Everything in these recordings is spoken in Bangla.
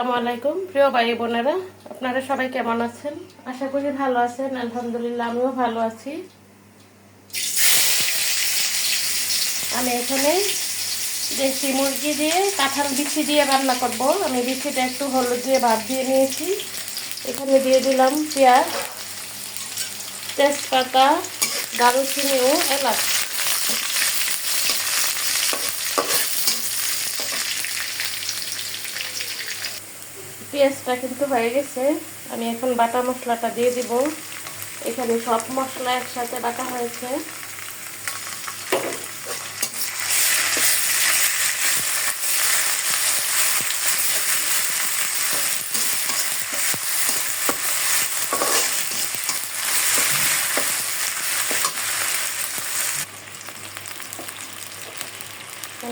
আসসালামু আলাইকুম, প্রিয় ভাই বোনেরা, আপনারা সবাই কেমন আছেন? আশা করি ভালো আছেন, আলহামদুলিল্লাহ আমিও ভালো আছি। আমি এখানে দেশি মুরগি দিয়ে, কাঁঠাল বিচি দিয়ে রান্না করব। আমি বিচিটা একটু হলুদ দিয়ে ভাত দিয়ে নিয়েছি। এখানে দিয়ে দিলাম পেঁয়াজ, তেজপাতা, দারুচিনি ও এলাচ। পেঁয়াজটা কিন্তু হয়ে গেছে। আমি এখন বাটা মশলাটা দিয়ে দিব। এখানে সব মশলা একসাথে বাটা হয়েছে।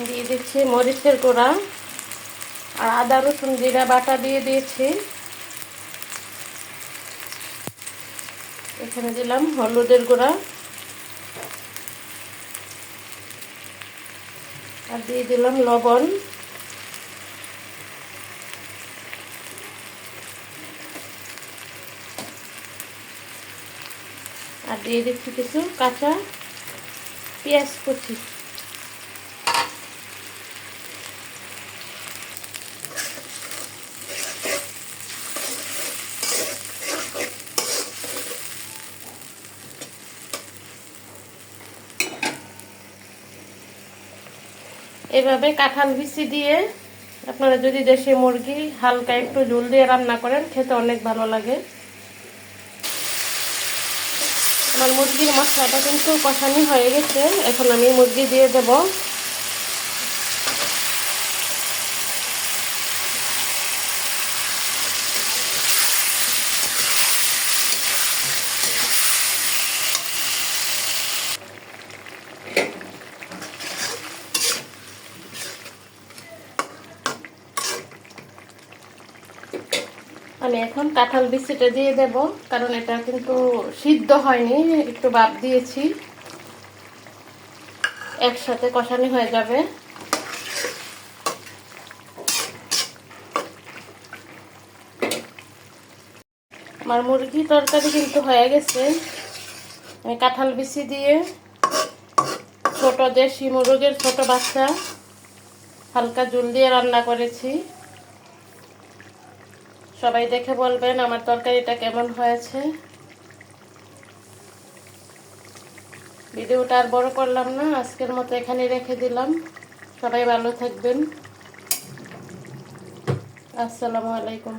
দিয়ে দিচ্ছি মরিচের গুঁড়া। আর আদা, রসুন, জিরা বাটা দিয়ে দিয়েছি। এখানে দিলাম হলুদের গুঁড়া। আর দিয়ে দিলাম লবণ। আর দিয়ে দিচ্ছি কিছু কাঁচা পেঁয়াজ কুচি। এভাবে কাঁঠাল বিচি দিয়ে আপনারা যদি দেশি মুরগি হালকা একটু জল দিয়ে রান্না করেন, খেতে অনেক ভালো লাগে। আমার মুরগির মশলাটা কিন্তু কষানি হয়ে গেছে। এখন আমি মুরগি দিয়ে দেব। আমি এখন কাঁঠাল বিচিটা দিয়ে দেব, কারণ এটা কিন্তু সিদ্ধ হয়নি, একটু বাপ দিয়েছি। একসাথে কষানি হয়ে যাবে। আমার মুরগি তরকারি কিন্তু হয়ে গেছে। আমি কাঁঠাল বিচি দিয়ে ছোট দেশি মুরগের ছোট বাচ্চা হালকা জুল দিয়ে রান্না করেছি। সবাই দেখে বলবেন আমার তরকারিটা কেমন হয়েছে। ভিডিওটা আর বড় করলাম না, আজকের মতো এখানে রেখে দিলাম। সবাই ভালো থাকবেন। আসসালামু আলাইকুম।